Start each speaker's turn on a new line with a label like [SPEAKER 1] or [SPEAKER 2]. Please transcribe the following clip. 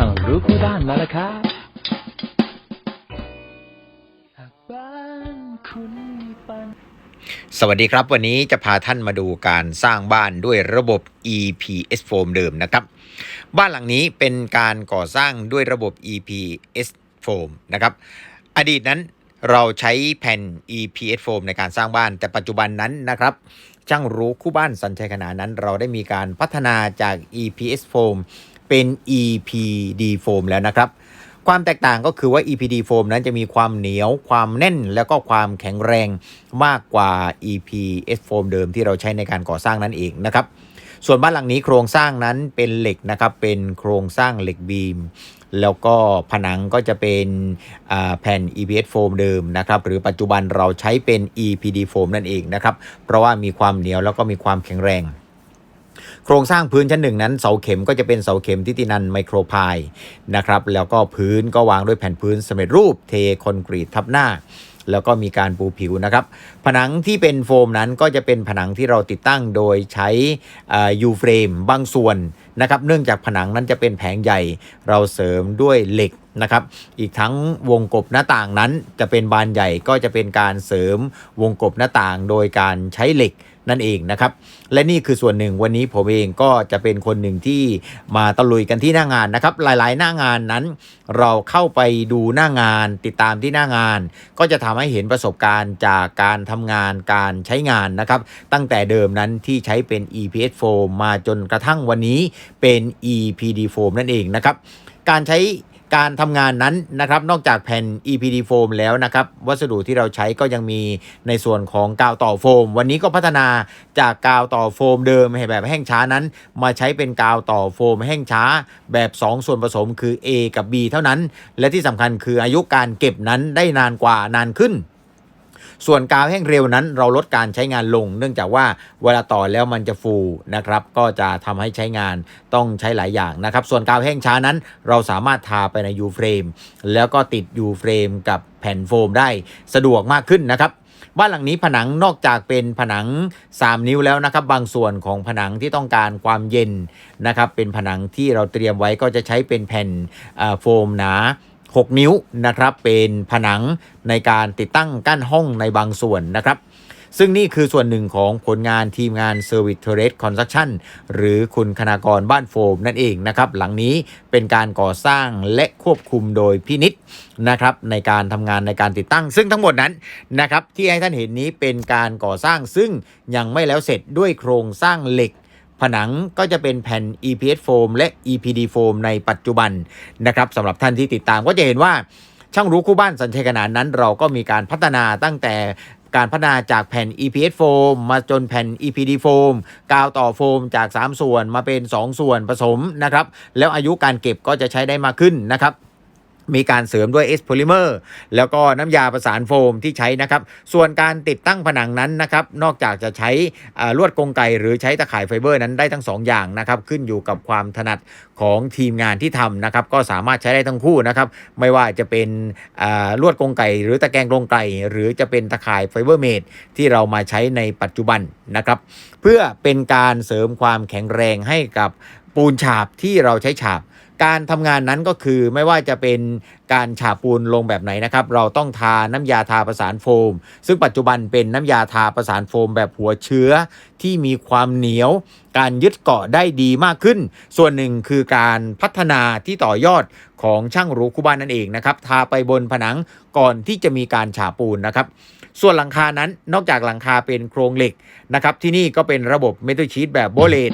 [SPEAKER 1] ช่างรู้คู่บ้านมาแล้วครับ
[SPEAKER 2] สวัสดีครับ วันนี้จะพาท่านมาดูการสร้างบ้านด้วยระบบ EPS foam เดิมนะครับ บ้านหลังนี้เป็นการก่อสร้างด้วยระบบ EPS foam นะครับ อดีตนั้นเราใช้แผ่น EPS foam ในการสร้างบ้าน แต่ปัจจุบันนั้นนะครับช่างรู้คู่บ้านสัญชัยขนานั้น เราได้มีการพัฒนาจาก EPS foam เป็น EPD foam แล้วนะครับ ความแตกต่างก็คือว่า EPD foam นั้นจะมีความเหนียว ความแน่น แล้วก็ความแข็งแรงมากกว่า EPS foam เดิมที่เราใช้ในการก่อสร้างนั่นเองนะครับ ส่วนบ้านหลังนี้โครงสร้างนั้นเป็นเหล็กนะครับ เป็นโครงสร้างเหล็กบีมแล้วก็ผนังก็จะเป็นแผ่น EPS foam เดิมนะครับ หรือปัจจุบันเราใช้เป็น EPD foam นั่นเองนะครับ เพราะว่ามีความเหนียวแล้วก็มีความแข็งแรง โครงสร้างพื้นชั้นหนึ่งนั้นเสาเข็มก็จะเป็นเสาเข็มทิตินันไมโครพายนะครับแล้วก็พื้นก็วางด้วยแผ่นพื้นสำเร็จรูปเทคอนกรีตทับหน้าแล้วก็มีการปูผิวนะครับ ผนังที่เป็นโฟมนั้นก็จะเป็นผนังที่เราติดตั้งโดยใช้ยูเฟรมบางส่วน นะครับเนื่องจากผนังนั้นจะเป็นแผงใหญ่เราเสริมด้วยเหล็กนะครับอีกทั้งวงกบหน้าต่างนั้นจะเป็นบานใหญ่ก็จะเป็นการเสริมวงกบหน้าต่างโดยการใช้เหล็กนั่นเองนะครับ และนี่คือส่วนหนึ่งวันนี้ผมเองก็จะเป็นคนหนึ่งที่มาตะลุยกันที่หน้างานนะครับ หลายๆ หน้างานนั้น เราเข้าไปดูหน้างาน ติดตามที่หน้างาน ก็จะทำให้เห็นประสบการณ์จากการทำงานการใช้งานนะครับ ตั้งแต่เดิมนั้นที่ใช้เป็น EPS foam มาจนกระทั่งวันนี้เป็น EPD foam นั่นเองนะครับ การใช้การทำงานนั้นนะครับนอกจากแผ่น EPD foam แล้วนะครับ วัสดุที่เราใช้ก็ยังมีในส่วนของกาวต่อโฟม วันนี้ก็พัฒนาจากกาวต่อโฟมเดิมให้แบบแห้งช้านั้น มาใช้เป็นกาวต่อโฟมแห้งช้าแบบ 2 ส่วนผสมคือ A กับ B เท่านั้น และที่สำคัญคืออายุการเก็บนั้นได้นานกว่านานขึ้น ส่วนกาวแห้งเร็วนั้น เราลดการใช้งานลง เนื่องจากว่าเวลาต่อแล้วมันจะฟูนะครับ ก็จะทำให้ใช้งานต้องใช้หลายอย่างนะครับ ส่วนกาวแห้งช้านั้น เราสามารถทาไปในยูเฟรมแล้วก็ติดยูเฟรมกับแผ่นโฟมได้สะดวกมากขึ้นนะครับบ้านหลังนี้ผนังนอกจากเป็นผนัง 3 นิ้วแล้วนะครับ บางส่วนของผนังที่ต้องการความเย็นนะครับ เป็นผนังที่เราเตรียมไว้ก็จะใช้เป็นแผ่นโฟมหนา 6 นิ้วนะครับ เป็นผนังในการติดตั้งกั้นห้องในบางส่วนนะครับ ซึ่งนี่คือส่วนหนึ่งของผลงานทีมงาน Service t e r r a c Construction หรือคุณคณากรบ้านโฟมนั่นเองนะครับ หลังนี้เป็นการก่อสร้างและควบคุมโดยพินิษนะครับในการทำงานในการติดตั้ง ซึ่งทั้งหมดนั้นนะครับที่ให้ท่านเห็นนี้เป็นการก่อสร้างซึ่งยังไม่แล้วเสร็จด้วยโครงสร้างเหล็ก ผนังก็จะเป็นแผ่น EPS foam และ EPD foam ในปัจจุบันนะครับสำหรับท่านที่ติดตามก็จะเห็นว่าช่างรู้คู่บ้านสัญชัยขนานนั้น เราก็มีการพัฒนาตั้งแต่การพัฒนาจากแผ่น EPS foam มาจนแผ่น EPD foam กาวต่อโฟมจาก 3 ส่วนมาเป็น 2 ส่วนผสมนะครับ แล้วอายุการเก็บก็จะใช้ได้มากขึ้นนะครับ มีการเสริมด้วยเอสโพลิเมอร์แล้วก็น้ำยาประสานโฟมที่ใช้นะครับ ส่วนการติดตั้งผนังนั้นนะครับ นอกจากจะใช้ลวดกรงไกหรือใช้ตะข่ายไฟเบอร์นั้นได้ทั้งสองอย่างนะครับ ขึ้นอยู่กับความถนัดของทีมงานที่ทำนะครับ ก็สามารถใช้ได้ทั้งคู่นะครับ ไม่ว่าจะเป็นลวดกรงไกหรือตะแกรงกรงไกหรือจะเป็นตะข่ายไฟเบอร์เมดที่เรามาใช้ในปัจจุบันนะครับ เพื่อเป็นการเสริมความแข็งแรงให้กับปูนฉาบที่เราใช้ฉาบ การทำงานนั้นก็คือไม่ว่าจะเป็นการฉาบปูนลงแบบไหนนะครับ เราต้องทาน้ำยาทาประสานโฟม ซึ่งปัจจุบันเป็นน้ำยาทาประสานโฟมแบบหัวเชื้อที่มีความเหนียว การยึดเกาะได้ดีมากขึ้น ส่วนหนึ่งคือการพัฒนาที่ต่อยอดของช่างรูคู่บ้านนั่นเองนะครับ ทาไปบนผนังก่อนที่จะมีการฉาบปูนนะครับส่วนหลังคานั้นนอกจากหลังคาเป็นโครงเหล็กนะครับที่นี่ก็เป็นระบบเมทัลชีตแบบโบเลต